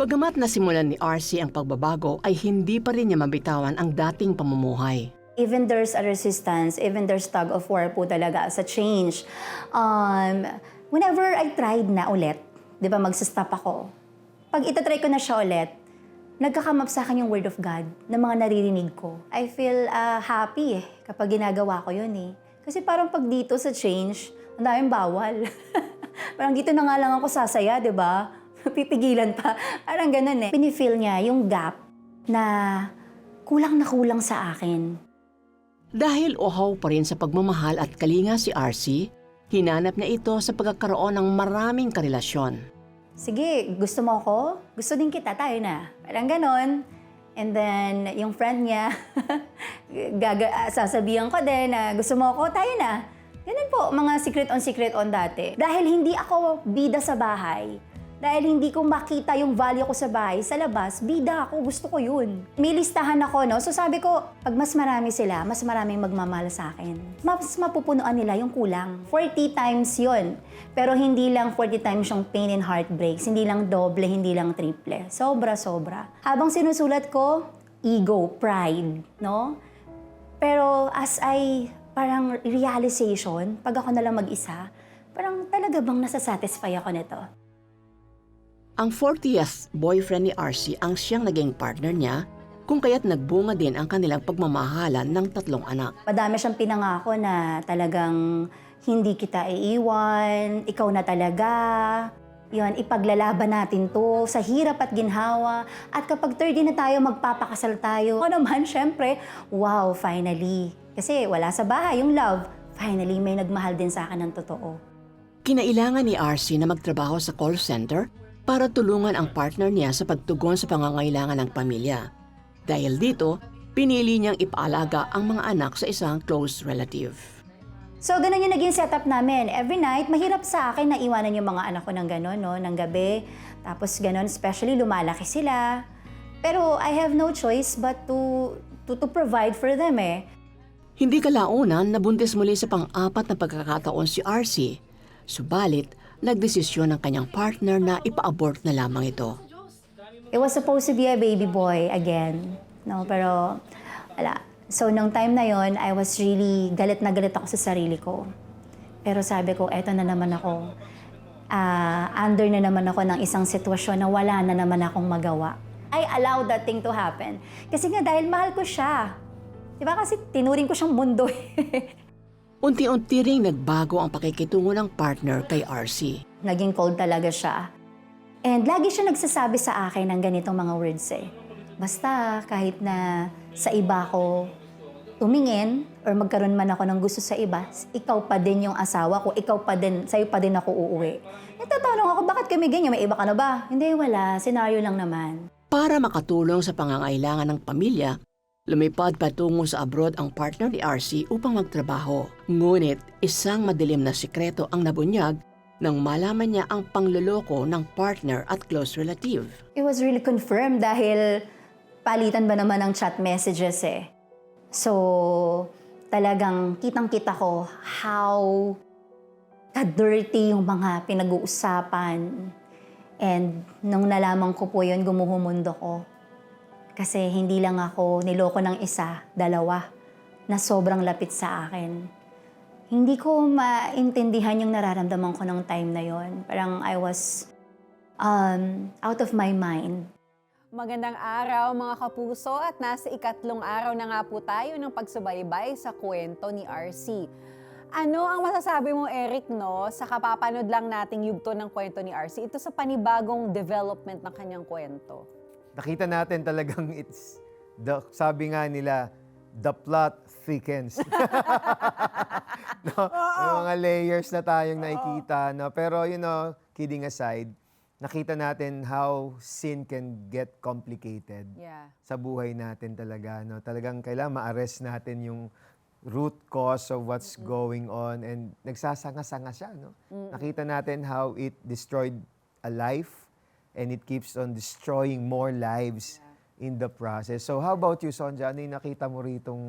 Bagamat nasimulan ni RC ang pagbabago ay hindi pa rin niya mabitawan ang dating pamumuhay. Even there's a resistance, even there's tug of war po talaga sa change. Um, whenever I tried na ulit, di ba, magsastop ako. Pag itatry ko na siya ulit, nagkakamap sa akin yung word of God na mga naririnig ko. I feel uh, happy eh, kapag ginagawa ko yun eh. Kasi parang pag dito sa change, ang daming bawal. parang dito na nga lang ako sasaya, di ba? Pipigilan pa. Parang ganun eh. Pinifeel niya yung gap na kulang na kulang sa akin. Dahil uhaw pa rin sa pagmamahal at kalinga si RC, hinanap niya ito sa pagkakaroon ng maraming karelasyon. Sige, gusto mo ako? Gusto din kita, tayo na. Parang ganon. And then, yung friend niya, gaga, ah, sasabihan ko din na gusto mo ako, tayo na. Ganun po, mga secret on secret on dati. Dahil hindi ako bida sa bahay, dahil hindi ko makita yung value ko sa bahay, sa labas, bida ako, gusto ko yun. May listahan ako, no? So sabi ko, pag mas marami sila, mas maraming magmamahal sa akin. Mas mapupunuan nila yung kulang. 40 times yun. Pero hindi lang 40 times yung pain and heartbreaks. Hindi lang doble, hindi lang triple. Sobra-sobra. Habang sinusulat ko, ego, pride, no? Pero as I, parang realization, pag ako na lang mag-isa, parang talaga bang nasasatisfy ako nito? Ang 40th boyfriend ni RC ang siyang naging partner niya kung kaya't nagbunga din ang kanilang pagmamahalan ng tatlong anak. Madami siyang pinangako na talagang hindi kita iiwan, ikaw na talaga. Yun, ipaglalaban natin to sa hirap at ginhawa. At kapag 30 na tayo, magpapakasal tayo. Ako naman, syempre, wow, finally. Kasi wala sa bahay yung love. Finally, may nagmahal din sa akin ng totoo. Kinailangan ni RC na magtrabaho sa call center para tulungan ang partner niya sa pagtugon sa pangangailangan ng pamilya. Dahil dito, pinili niyang ipaalaga ang mga anak sa isang close relative. So, ganun yung naging setup namin. Every night, mahirap sa akin na iwanan yung mga anak ko ng ganun, no, ng gabi. Tapos ganun, especially lumalaki sila. Pero I have no choice but to, to, to provide for them eh. Hindi kalaunan nabuntis muli sa pang-apat na pagkakataon si RC. Subalit, nagdesisyon ng kanyang partner na ipa-abort na lamang ito. It was supposed to be a baby boy again. No, pero wala. So, nung time na yon, I was really galit na galit ako sa sarili ko. Pero sabi ko, eto na naman ako. Ah, under na naman ako ng isang sitwasyon na wala na naman akong magawa. I allowed that thing to happen. Kasi nga dahil mahal ko siya. Di ba kasi tinuring ko siyang mundo eh. Unti-unti ring nagbago ang pakikitungo ng partner kay RC. Naging cold talaga siya. And lagi siya nagsasabi sa akin ng ganitong mga words eh. Basta kahit na sa iba ko tumingin or magkaroon man ako ng gusto sa iba, ikaw pa din yung asawa ko, ikaw pa din, sa'yo pa din ako uuwi. Natatanong ako, bakit kami ganyan? May iba ka na ba? Hindi, wala. Senaryo lang naman. Para makatulong sa pangangailangan ng pamilya, lumipad patungo sa abroad ang partner ni RC upang magtrabaho. Ngunit isang madilim na sikreto ang nabunyag nang malaman niya ang pangloloko ng partner at close relative. It was really confirmed dahil palitan ba naman ng chat messages eh. So, talagang kitang-kita ko how ka-dirty yung mga pinag-uusapan. And nung nalaman ko po yun, gumuhumundo ko. Kasi hindi lang ako niloko ng isa, dalawa, na sobrang lapit sa akin. Hindi ko maintindihan yung nararamdaman ko ng time na yon. Parang I was um, out of my mind. Magandang araw mga kapuso at nasa ikatlong araw na nga po tayo ng pagsubaybay sa kwento ni RC. Ano ang masasabi mo Eric no sa kapapanood lang nating yugto ng kwento ni RC ito sa panibagong development ng kanyang kwento? Nakita natin talagang it's, the, sabi nga nila, the plot thickens. no? May mga layers na tayong nakikita. No? Pero, you know, kidding aside, nakita natin how sin can get complicated Yeah. sa buhay natin talaga. No? Talagang kailangan ma-arrest natin yung root cause of what's going on and nagsasanga-sanga siya. No? Nakita natin how it destroyed a life and it keeps on destroying more lives in the process. So how about you, Sonja? Ano yung nakita mo ritong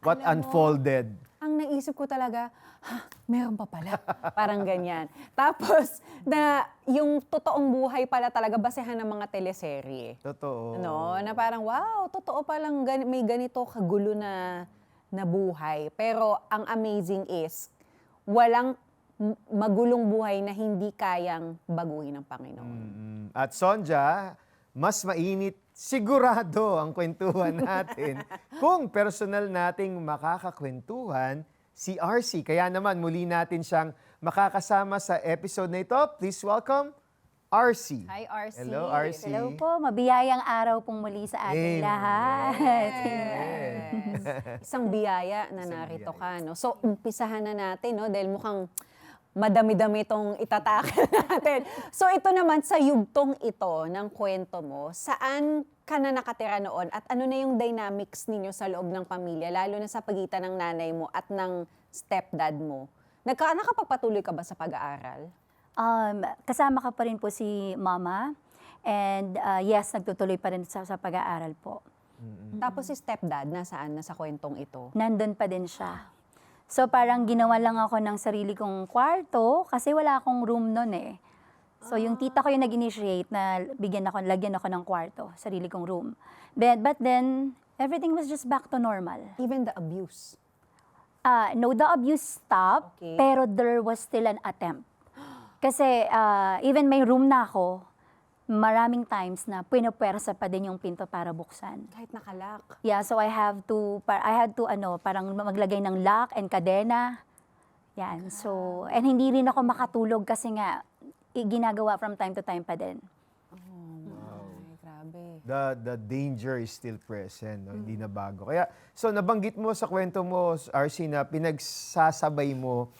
what Alam mo, unfolded. ang naisip ko talaga, ha, meron pa pala. Parang ganyan. Tapos, na yung totoong buhay pala talaga basehan ng mga teleserye. Totoo. No, na parang wow, totoo palang gan- may ganito kagulo na na buhay. Pero ang amazing is walang magulong buhay na hindi kayang baguhin ng Panginoon. Mm, At Sonja, mas mainit sigurado ang kwentuhan natin kung personal nating makakakwentuhan si RC. Kaya naman muli natin siyang makakasama sa episode na ito. Please welcome RC. Hi, RC. Hello, RC. Hello po, mabiyayang araw pong muli sa Amen. ating lahat. Yes. Isang biyaya na Isang narito biyaya. ka. No? So, umpisahan na natin, no? dahil mukhang madami-dami itong itatake natin. So, ito naman sa yugtong ito ng kwento mo, saan ka na nakatira noon at ano na yung dynamics ninyo sa loob ng pamilya, lalo na sa pagitan ng nanay mo at ng stepdad mo? Nagka, nakapagpatuloy ka ba sa pag-aaral? Um, kasama ka pa rin po si Mama. And uh, yes, nagtutuloy pa rin sa, sa pag-aaral po. Tapos si stepdad, nasaan na sa kwentong ito? Nandun pa din siya. So parang ginawa lang ako ng sarili kong kwarto kasi wala akong room nun eh. So yung tita ko yung nag-initiate na bigyan ako, lagyan ako ng kwarto, sarili kong room. Then, but then, everything was just back to normal. Even the abuse. Uh, no, the abuse stopped, Okay. pero there was still an attempt. Kasi uh, even may room na ako, maraming times na pinupwersa pa din yung pinto para buksan. Kahit nakalak. Yeah, so I have to, I had to ano, parang maglagay ng lock and kadena. Yan, so, and hindi rin ako makatulog kasi nga, ginagawa from time to time pa din. Grabe. The, the danger is still present, no? hindi na bago. Kaya, so nabanggit mo sa kwento mo, RC, na pinagsasabay mo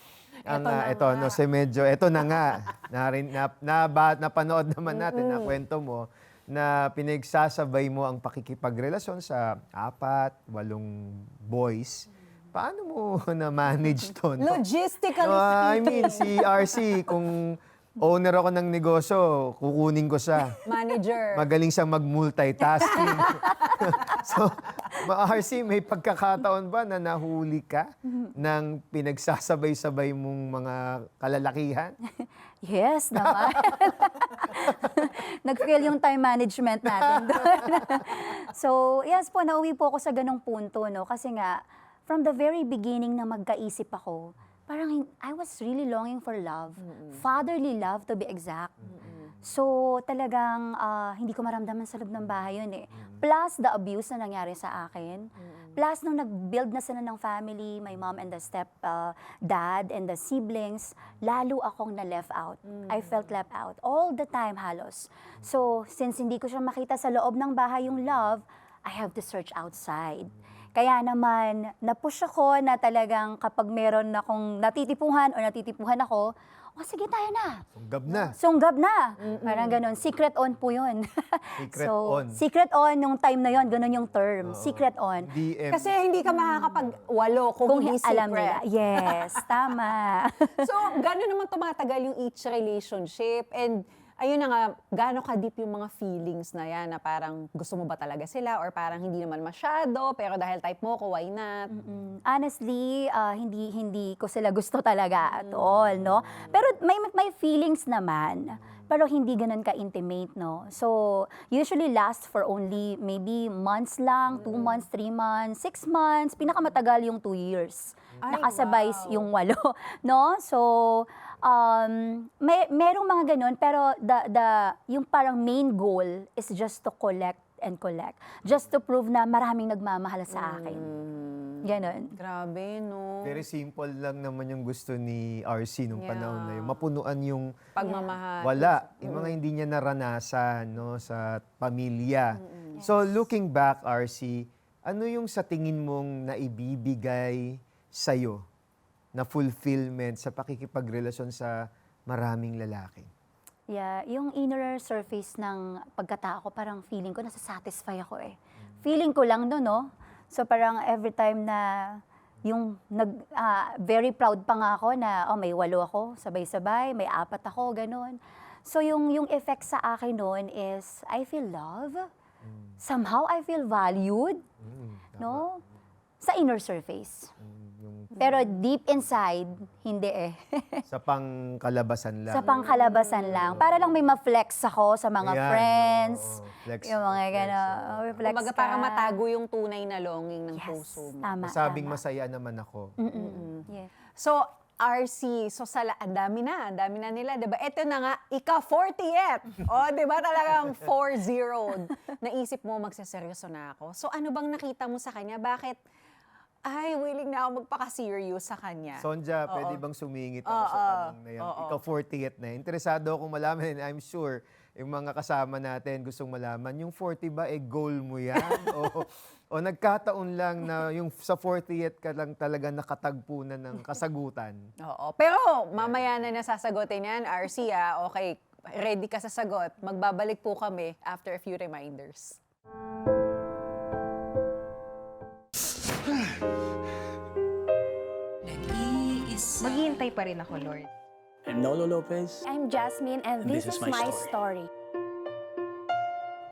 ang, Eto ah, na nga. no, si medyo, eto na nga, narin, na, na, ba, napanood naman natin na kwento mo, na pinagsasabay mo ang pakikipagrelasyon sa apat, walong boys. Paano mo na-manage to? no? Logistically No, I mean, si RC, kung owner ako ng negosyo, kukunin ko siya. Manager. Magaling siya mag-multitasking. so, ma-RC, may pagkakataon ba na nahuli ka ng pinagsasabay-sabay mong mga kalalakihan? Yes, naman. Nag-fail yung time management natin doon. so, yes po, nauwi po ako sa ganong punto, no? Kasi nga, from the very beginning na magkaisip ako, parang I was really longing for love. Fatherly love, to be exact. So, talagang ah, hindi ko maramdaman sa loob ng bahay yun eh. Plus, the abuse na nangyari sa akin. Plus, nung nag-build na sila ng family, my mom and the step ah, dad and the siblings, lalo akong na-left out. I felt left out all the time halos. So, since hindi ko siya makita sa loob ng bahay yung love, I have to search outside. Kaya naman, napush ako na talagang kapag meron akong natitipuhan o natitipuhan ako, o sige tayo na. Sunggab na. Sunggab na. Parang ganun. Secret on po yun. Secret so, on. Secret on, nung time na yon ganun yung term. Secret on. DM. Kasi hindi ka makakapag-walo kung, Kung hindi hi- alam nila. secret. Yes, tama. So, gano'n naman tumatagal yung each relationship and ayun na nga, gaano ka-deep yung mga feelings na yan na parang gusto mo ba talaga sila or parang hindi naman masyado pero dahil type mo ko, why not? Mm, Honestly, ah, hindi hindi ko sila gusto talaga at all, no? Pero may may feelings naman. Pero hindi ganun ka-intimate, no? So, usually last for only maybe months lang, two months, three months, six months, pinakamatagal yung two years. Ay, Nakasabay wow. yung walo, no? So, um, may merong mga ganun, pero the, the, yung parang main goal is just to collect and collect. Just to prove na maraming nagmamahal sa akin. Ganon. Grabe, no? Very simple lang naman yung gusto ni RC nung Yeah. panahon na yun. Mapunuan yung Pagmamahal. wala. Yung mga hindi niya naranasan no, sa pamilya. So looking back, RC, ano yung sa tingin mong naibibigay sa'yo na fulfillment sa pakikipagrelasyon sa maraming lalaki? Yeah, yung inner surface ng pagkatao ko, parang feeling ko, nasa-satisfy ako eh. Feeling ko lang doon, no? So parang every time na yung nag, ah, very proud pa nga ako na, oh, may walo ako, sabay-sabay, may apat ako, ganun. So yung, yung effect sa akin noon is, I feel love. Somehow I feel valued. Mm. No? Sa inner surface. Yung Pero deep inside, hindi eh. sa pangkalabasan lang. sa pangkalabasan lang. Para lang may ma-flex ako sa mga Ayan, friends. oo, flex, yung mga flex, gano'n. oo. Oh, flex Kumbaga ka. para matago yung tunay na longing ng Yes, puso mo. tama, Masabing tama. masaya naman ako. Mm-mm. Yeah. So, RC, so sala, ang dami na, ang dami na nila, 'di ba? Ito na nga, ika 40th. O, 'di ba talagang 4-0. Naisip mo magseseryoso na ako. So, ano bang nakita mo sa kanya? Bakit ay willing na ako magpaka-serious sa kanya? Sonja, Oo. pwede bang sumingit ako Oo, sa tanong na yan? oo. Ikaw 40th na. Interesado akong malaman, and I'm sure yung mga kasama natin gustong malaman, yung 40 ba, eh, goal mo yan? o, o nagkataon lang na yung sa 40th ka lang talaga nakatagpo na ng kasagutan? Oo. Pero mamaya na nasasagutin yan, RC, ah. Okay, ready ka sa sagot. Magbabalik po kami after a few reminders. Maghihintay pa rin ako, Lord. I'm Nolo Lopez. I'm Jasmine, and, And this, is, my, story.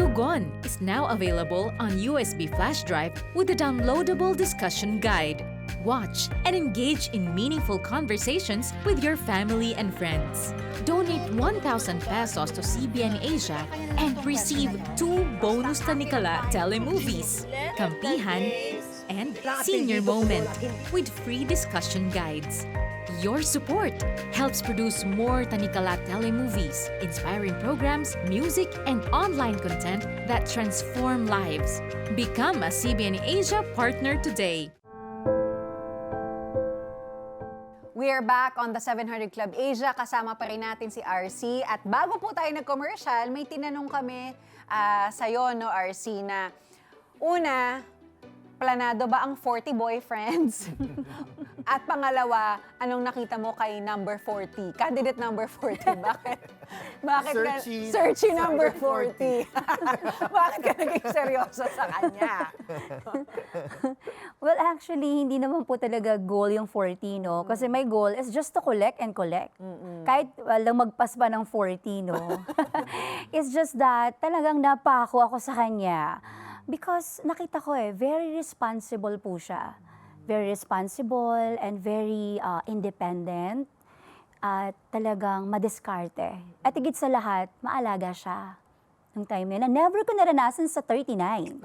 Tugon is now available on USB flash drive with a downloadable discussion guide. Watch and engage in meaningful conversations with your family and friends. Donate 1,000 pesos to CBN Asia and receive two bonus Tanikala telemovies, Kampihan and Senior Moment with free discussion guides. Your support helps produce more Tanikala telemovies, inspiring programs, music, and online content that transform lives. Become a CBN Asia partner today. We're back on the 700 Club Asia. Kasama pa rin natin si RC. At bago po tayo nag-commercial, may tinanong kami ah, sa'yo, no, RC, na una, planado ba ang 40 boyfriends? At pangalawa, anong nakita mo kay number 40? Candidate number 40. Bakit? Bakit ka, Searchy- searchy number number 40. Bakit ka naging seryoso sa kanya? Well, actually, hindi naman po talaga goal yung 40, no? Kasi my goal is just to collect and collect. Kahit walang magpas pa ng 40, no? It's just that talagang napako ako sa kanya. Because nakita ko eh, very responsible po siya. Very responsible and very uh, independent. At talagang madiskarte. At higit sa lahat, maalaga siya. Nung time yun, na never ko naranasan sa 39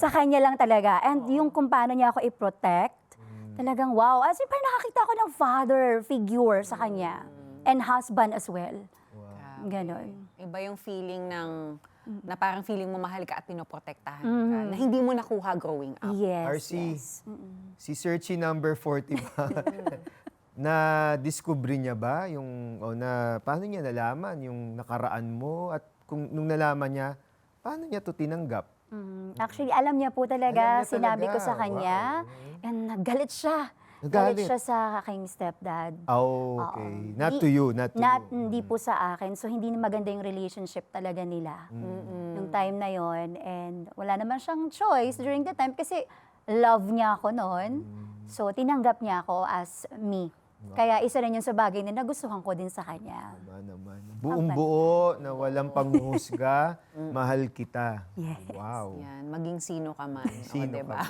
sa kanya lang talaga. And yung kung paano niya ako i-protect, talagang wow. As in, parang nakakita ko ng father figure sa kanya. And husband as well. Ganon. Iba yung feeling ng na parang feeling mo mahal ka at pinoprotektahan ka, na hindi mo nakuha growing up. Yes, RC, yes. si Searchy number 40 ba? na discover niya ba yung o na paano niya nalaman yung nakaraan mo at kung nung nalaman niya paano niya to tinanggap? Mm, Actually, alam niya po talaga, Alam niya sinabi ko talaga. sa kanya. And nagalit siya. Nagalit? siya sa aking stepdad. Oh, okay. Oo. Not Di- to you, not to Not, you. hindi po sa akin. So, hindi na maganda yung relationship talaga nila. Nung time na yon And wala naman siyang choice during the time kasi love niya ako noon. So, tinanggap niya ako as me. Kaya isa rin yun sa bagay na nagustuhan ko din sa kanya. Tama naman. Buong buo na walang panghusga, mahal kita. Yes. Wow. Yan, maging sino ka man. o, Sino ka diba? man.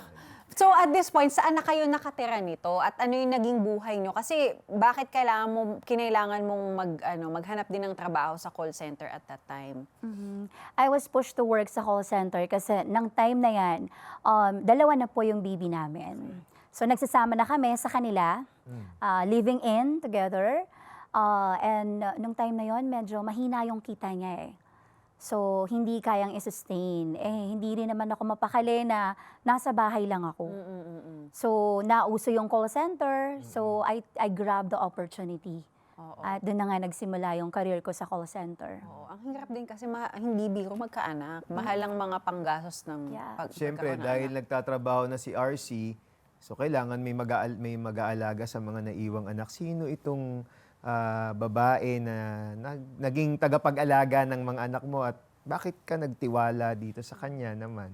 So at this point, saan na kayo nakatira nito? At ano yung naging buhay nyo? Kasi bakit kailangan mo, kinailangan mong mag, ano, maghanap din ng trabaho sa call center at that time? Mhm. I was pushed to work sa call center kasi nang time na yan, um, dalawa na po yung baby namin. So nagsasama na kami sa kanila, uh, living in together. Uh, and uh, nung time na yon medyo mahina yung kita niya eh. So, hindi kayang i-sustain. Eh, hindi rin naman ako mapakali na nasa bahay lang ako. So, nauso yung call center. So, I, I grabbed the opportunity. Oo. At doon na nga nagsimula yung career ko sa call center. Oo, ang hirap din kasi ma- hindi biro magkaanak. Mahal ang mga panggastos ng Yeah. pag Siyempre, pagkakaroon ng dahil nagtatrabaho na si RC, so kailangan may, mag may mag-aalaga sa mga naiwang anak. Sino itong ah, babae na nag- naging tagapag-alaga ng mga anak mo at bakit ka nagtiwala dito sa kanya naman?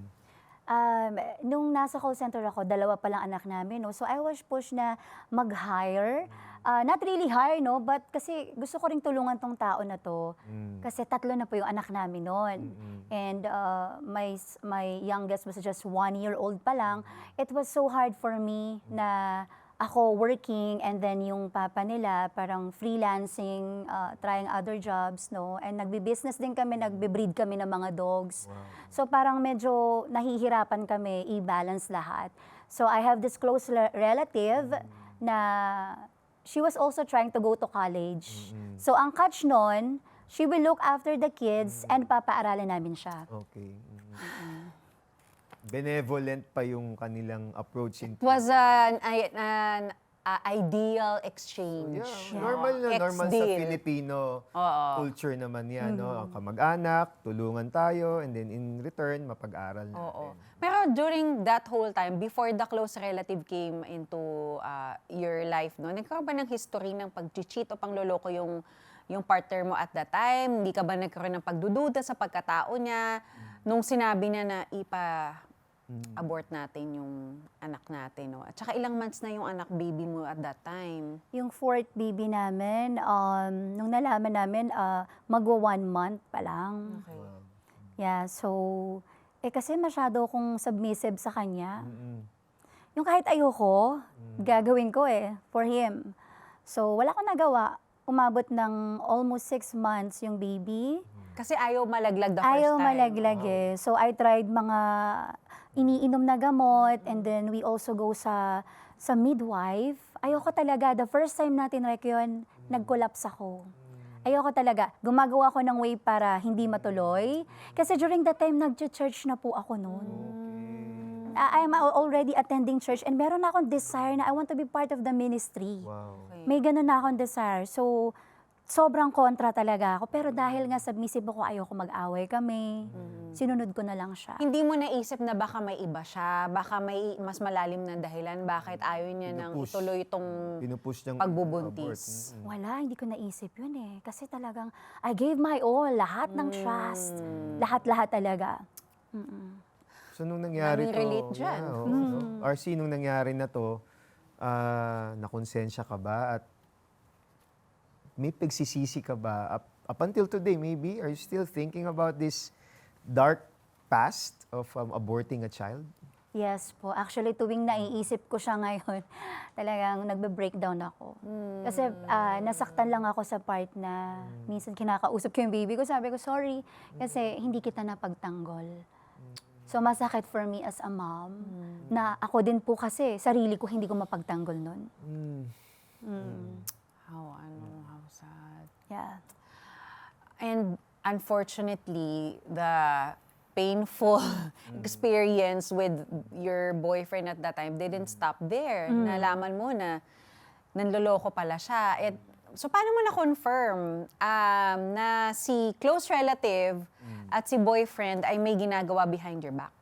Um, nung nasa call center ako, dalawa pa lang anak namin. No? So I was pushed na mag-hire ah, not really hard, no? But kasi gusto ko ring tulungan tong tao na to. Mm. Kasi tatlo na po yung anak namin noon. And uh, my, my youngest was just one year old pa lang. It was so hard for me na ako working and then yung papa nila parang freelancing, uh, trying other jobs, no? And nagbi-business din kami, nagbi-breed kami ng mga dogs. So parang medyo nahihirapan kami i-balance lahat. So I have this close relative na she was also trying to go to college. So ang catch nun, she will look after the kids and papaaralin namin siya. Okay. Mm. Benevolent pa yung kanilang approach in It was an, ay- an uh, ideal exchange. Yeah, normal na normal sa Ex-deal. Filipino Oo. culture naman yan, no? Ang kamag-anak, tulungan tayo, and then in return, mapag-aral natin. Oo. Pero during that whole time, before the close relative came into uh, your life, no, nagkaroon ba ng history ng pag-cheat o pangloloko yung yung partner mo at that time? Hindi ka ba nagkaroon ng pagdududa sa pagkatao niya nung sinabi niya na ipa abort natin yung anak natin, no? At saka ilang months na yung anak baby mo at that time? Yung fourth baby namin, um, nung nalaman namin, uh, magwa one month pa lang. Okay. Yeah, so, eh kasi masyado akong submissive sa kanya. Mm-mm. Yung kahit ayoko, gagawin ko eh, for him. So, wala akong nagawa. Umabot ng almost six months yung baby. Kasi ayaw malaglag the first Ayaw time. malaglag eh. So, I tried mga iniinom na gamot and then we also go sa sa midwife. Ayoko talaga. The first time natin like yun, nag-collapse ako. Ayoko talaga. Gumagawa ako ng way para hindi matuloy. Kasi during that time, nag-church na po ako noon. I am already attending church and meron na akong desire na I want to be part of the ministry. Wow. May ganun na akong desire. So, sobrang kontra talaga ako. Pero dahil nga submissive ako, ayoko mag-away kami. Sinunod ko na lang siya. Hindi mo naisip na baka may iba siya, baka may mas malalim na dahilan bakit ayaw niya nang Pinupush. ituloy itong Pinupush niyang pagbubuntis. abort. Mm-mm. Wala, hindi ko naisip yun eh. Kasi talagang, I gave my all, lahat ng trust. Lahat-lahat talaga. Mm-mm. So, nung nangyari Daming to, relate dyan. yeah, oo, no? RC, nung nangyari na to, ah, nakonsensya ka ba at may pagsisisi ka ba? Up, up until today, maybe, are you still thinking about this dark past of um, aborting a child? Yes po. Actually, tuwing naiisip ko siya ngayon, talagang nagbe-breakdown ako. Kasi ah, nasaktan lang ako sa part na minsan kinakausap ko yung baby ko. Sabi ko, sorry, kasi hindi kita napagtanggol. So masakit for me as a mom na ako din po kasi, sarili ko hindi ko mapagtanggol nun. Mm. How, ano, how sad. Yeah. And unfortunately, the painful experience with your boyfriend at that time didn't stop there. Nalaman mo na nanloloko pala siya. At, so paano mo na-confirm um, na si close relative at si boyfriend ay may ginagawa behind your back?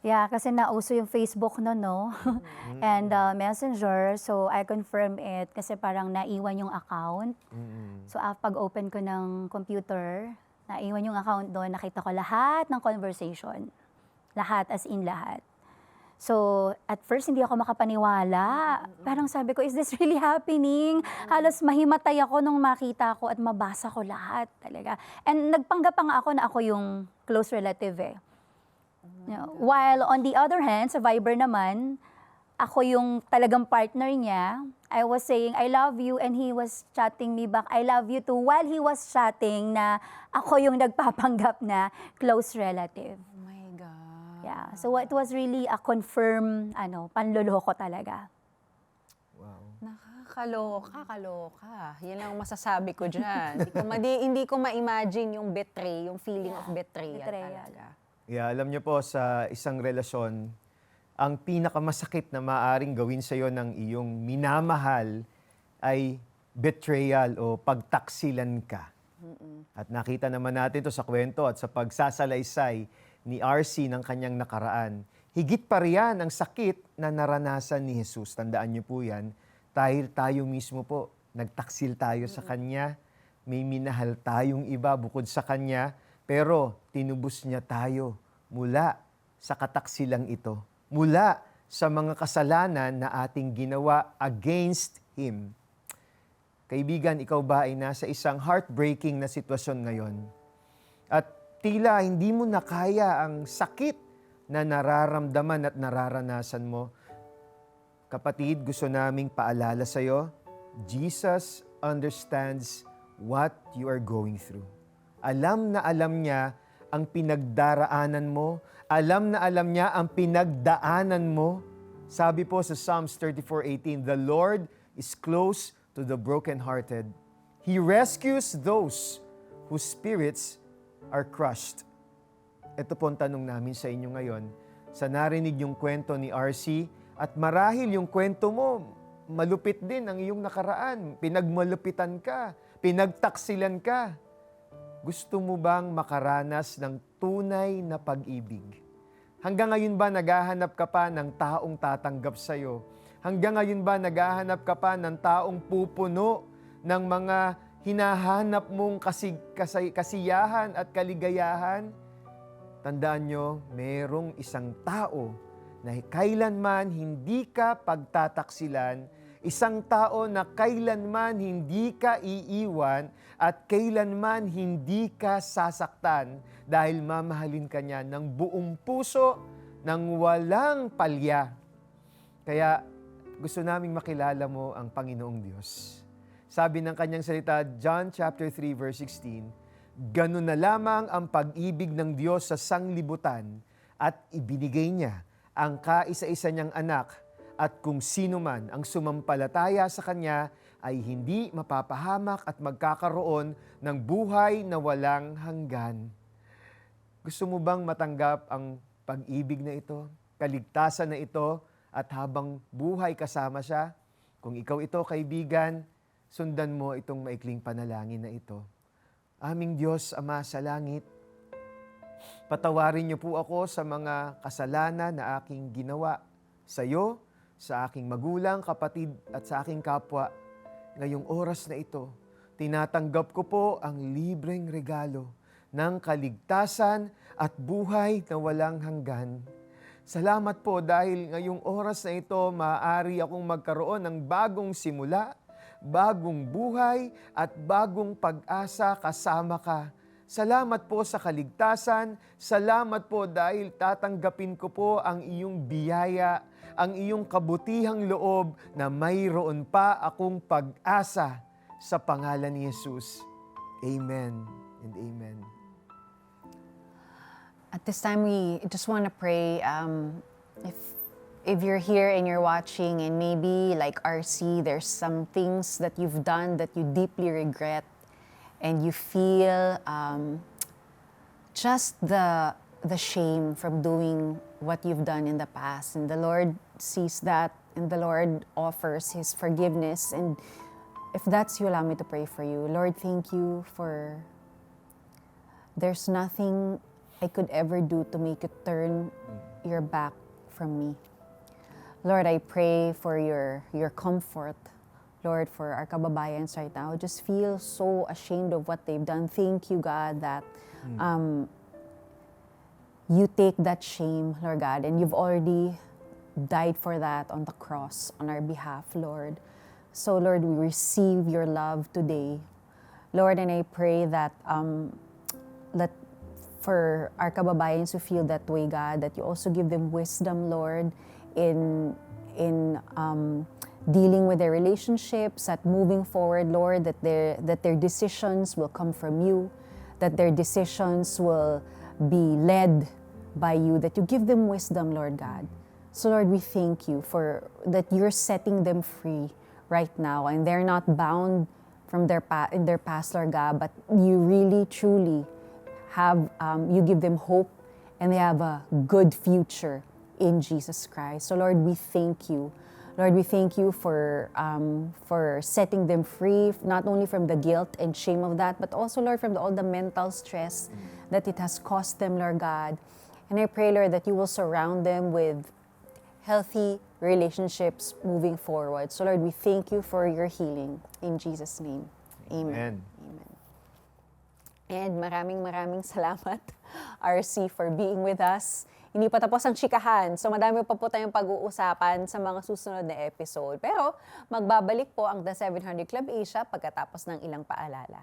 Yeah, kasi nauso yung Facebook no, no? And uh, Messenger. So, I confirm it kasi parang naiwan yung account. So, ah, pag-open ko ng computer, naiwan yung account doon, nakita ko lahat ng conversation. Lahat, as in lahat. So, at first, hindi ako makapaniwala. Parang sabi ko, is this really happening? Halos mahimatay ako nung makita ko at mabasa ko lahat talaga. And nagpanggap pa nga ako na ako yung close relative eh. Know, while on the other hand, sa Viber naman, ako yung talagang partner niya. I was saying, I love you, and he was chatting me back, I love you too, while he was chatting na ako yung nagpapanggap na close relative. Oh my God. Yeah. So it was really a confirm, ano, panloloko talaga. Wow. Nakakaloka, kaloka. Yan lang ang masasabi ko dyan. hindi, ko ma- di- hindi ko ma-imagine yung betray, yung feeling of betrayal, Betrayal. talaga. Yeah, alam niyo po sa isang relasyon, ang pinakamasakit na maaring gawin sa iyo ng iyong minamahal ay betrayal o pagtaksilan ka. At nakita naman natin to sa kwento at sa pagsasalaysay ni RC ng kanyang nakaraan. Higit pa riyan ang sakit na naranasan ni Jesus. Tandaan niyo po yan. Dahil tayo mismo po, nagtaksil tayo sa Kanya. May minahal tayong iba bukod sa Kanya. Pero tinubos niya tayo mula sa kataksilang ito. Mula sa mga kasalanan na ating ginawa against Him. Kaibigan, ikaw ba ay nasa isang heartbreaking na sitwasyon ngayon? At tila hindi mo na kaya ang sakit na nararamdaman at nararanasan mo. Kapatid, gusto naming paalala sa iyo, Jesus understands what you are going through. Alam na alam niya ang pinagdaraanan mo. Alam na alam niya ang pinagdaanan mo. Sabi po sa Psalms 34:18, The Lord is close to the brokenhearted. He rescues those whose spirits are crushed. Ito po ang tanong namin sa inyo ngayon. Sa narinig yung kwento ni RC at marahil yung kwento mo, malupit din ang iyong nakaraan. Pinagmalupitan ka, pinagtaksilan ka. Gusto mo bang makaranas ng tunay na pag-ibig? Hanggang ngayon ba naghahanap ka pa ng taong tatanggap sa'yo? Hanggang ngayon ba naghahanap ka pa ng taong pupuno ng mga hinahanap mong kasi, kasi, kasiyahan at kaligayahan? Tandaan nyo, merong isang tao na kailanman hindi ka pagtataksilan, isang tao na kailanman hindi ka iiwan at kailanman hindi ka sasaktan dahil mamahalin ka niya ng buong puso, ng walang palya. Kaya gusto naming makilala mo ang Panginoong Diyos. Sabi ng kanyang salita, John chapter 3 verse 16, Ganun na lamang ang pag-ibig ng Diyos sa sanglibutan at ibinigay niya ang kaisa-isa niyang anak at kung sino man ang sumampalataya sa Kanya ay hindi mapapahamak at magkakaroon ng buhay na walang hanggan. Gusto mo bang matanggap ang pag-ibig na ito, kaligtasan na ito, at habang buhay kasama siya? Kung ikaw ito, kaibigan, sundan mo itong maikling panalangin na ito. Aming Diyos, Ama sa langit, patawarin niyo po ako sa mga kasalanan na aking ginawa sa iyo, sa aking magulang, kapatid at sa aking kapwa. Ngayong oras na ito, tinatanggap ko po ang libreng regalo ng kaligtasan at buhay na walang hanggan. Salamat po dahil ngayong oras na ito, maaari akong magkaroon ng bagong simula, bagong buhay at bagong pag-asa kasama ka. Salamat po sa kaligtasan. Salamat po dahil tatanggapin ko po ang iyong biyaya, ang iyong kabutihang loob na mayroon pa akong pag-asa sa pangalan ni Jesus. Amen and amen. At this time, we just want to pray. Um, if if you're here and you're watching, and maybe like RC, there's some things that you've done that you deeply regret, and you feel um, just the the shame from doing what you've done in the past, and the Lord sees that, and the Lord offers His forgiveness. And if that's you, allow me to pray for you. Lord, thank you for there's nothing I could ever do to make you turn your back from me. Lord, I pray for your, your comfort. Lord, for our kababayans right now, just feel so ashamed of what they've done. Thank you, God, that um, you take that shame, Lord God, and you've already died for that on the cross on our behalf, Lord. So, Lord, we receive your love today. Lord, and I pray that um, that for our kababayans who feel that way, God, that you also give them wisdom, Lord, in in um, dealing with their relationships, at moving forward, Lord, that their that their decisions will come from you, that their decisions will be led by you, that you give them wisdom, Lord God. So Lord, we thank you for that you're setting them free right now, and they're not bound from their pa- in their past, Lord God, but you really truly have um, you give them hope and they have a good future in Jesus Christ. So Lord, we thank you. Lord, we thank you for um, for setting them free, not only from the guilt and shame of that, but also, Lord, from the, all the mental stress that it has caused them, Lord God. And I pray, Lord, that you will surround them with healthy relationships moving forward. So, Lord, we thank you for your healing. In Jesus' name, amen. Amen. Amen. And maraming maraming salamat, RC, for being with us Hindi pa tapos ang chikahan, so madami pa po tayong pag-uusapan sa mga susunod na episode. Pero magbabalik po ang The 700 Club Asia pagkatapos ng ilang paalala.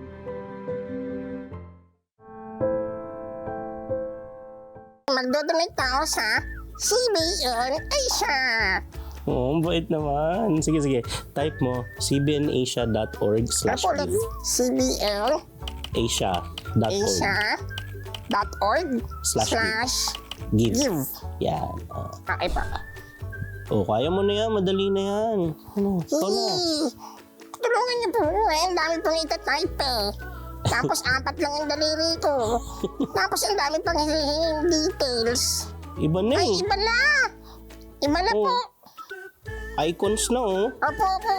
Ako sa CBN Asia. Oo, ang bait naman. Sige, sige. Type mo cbnasia.org slash Tapos ulit, CBN asia.org Asia dot org Slash slash give. give. Yan. Oh. Okay pa. oh, kaya mo na yan. Madali na yan. Ano? Ikaw na. Tulungan niyo po eh. Ang dami pong itatype eh. Tapos apat lang ang daliri ko. Tapos ang dami pang hihinging details. Iba na Ay, eh. iba na! Iba na Oh. po. Icons na oh. Opo, opo.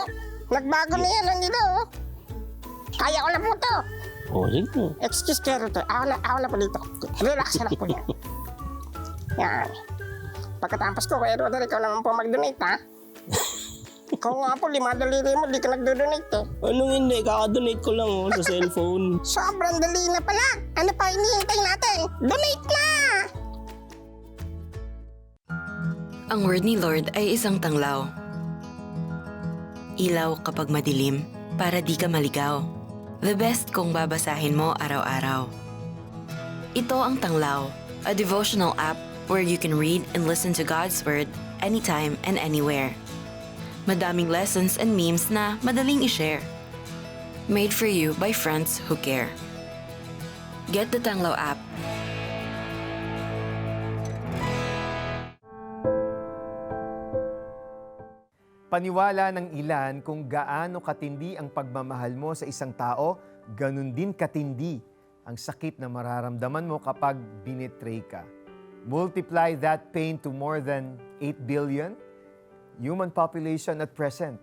Nagbago na yan ang nila oh. Kaya ko na po to. Oh, sige. Excuse pero to. Ako na, ako na po dito. Relax na po yan. Yan. Pagkatapos ko, kaya Rodel, ikaw naman po mag-donate, ha? Ikaw nga po, lima daliri mo, di ka nagdo-donate, eh. Anong hindi? Kakadonate ko lang oh sa cellphone. Sobrang dali na pala. Ano pa hinihintay natin? Donate na! Ang word ni Lord ay isang tanglaw. Ilaw kapag madilim para di ka maligaw. The best kung babasahin mo araw-araw. Ito ang Tanglaw, a devotional app where you can read and listen to God's Word anytime and anywhere. Madaming lessons and memes na madaling i-share. Made for you by friends who care. Get the Tanglaw app Paniwala ng ilan kung gaano katindi ang pagmamahal mo sa isang tao, ganun din katindi ang sakit na mararamdaman mo kapag binitray ka. Multiply that pain to more than 8 billion human population at present.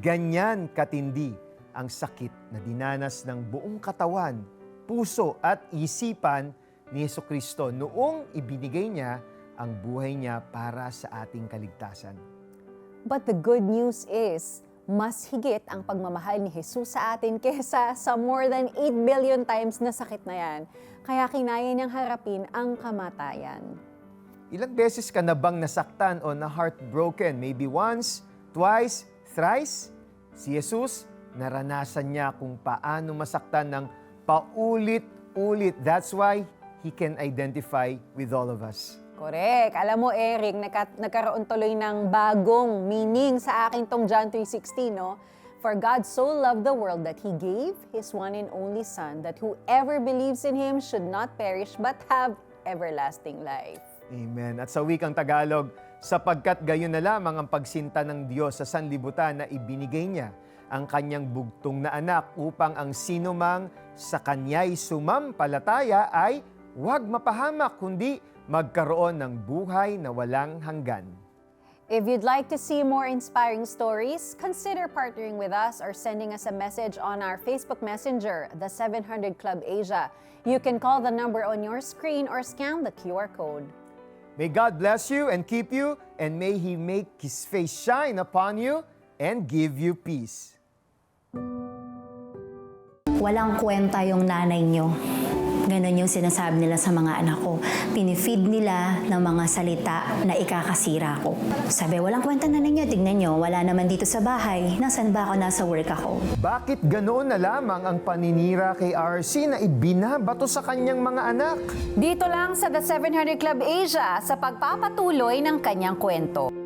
Ganyan katindi ang sakit na dinanas ng buong katawan, puso at isipan ni Yeso Kristo noong ibinigay niya ang buhay niya para sa ating kaligtasan. But the good news is, mas higit ang pagmamahal ni Jesus sa atin kesa sa more than 8 billion times na sakit na yan. Kaya kinaya niyang harapin ang kamatayan. Ilang beses ka na bang nasaktan o na heartbroken? Maybe once, twice, thrice? Si Jesus, naranasan niya kung paano masaktan ng paulit-ulit. That's why He can identify with all of us. Correct. Alam mo, Eric, nagka- nagkaroon tuloy ng bagong meaning sa akin tong John 3.16, no? For God so loved the world that He gave His one and only Son, that whoever believes in Him should not perish but have everlasting life. Amen. At sa wikang Tagalog, sapagkat gayon na lamang ang pagsinta ng Diyos sa sanlibutan na ibinigay niya ang kanyang bugtong na anak upang ang sinumang sa kanya'y sumampalataya ay huwag mapahamak kundi magkaroon ng buhay na walang hanggan. If you'd like to see more inspiring stories, consider partnering with us or sending us a message on our Facebook Messenger, the 700 Club Asia. You can call the number on your screen or scan the QR code. May God bless you and keep you, and may He make His face shine upon you and give you peace. Walang kwenta yung nanay nyo. Ganon yung sinasabi nila sa mga anak ko. Pinifeed nila ng mga salita na ikakasira ko. Sabi, walang kwenta nanay nyo. Tignan nyo, wala naman dito sa bahay. Nasaan ba ako? Nasa work ako. Bakit ganoon na lamang ang paninira kay RC na ibinabato sa kanyang mga anak? Dito lang sa The 700 Club Asia sa pagpapatuloy ng kanyang kwento.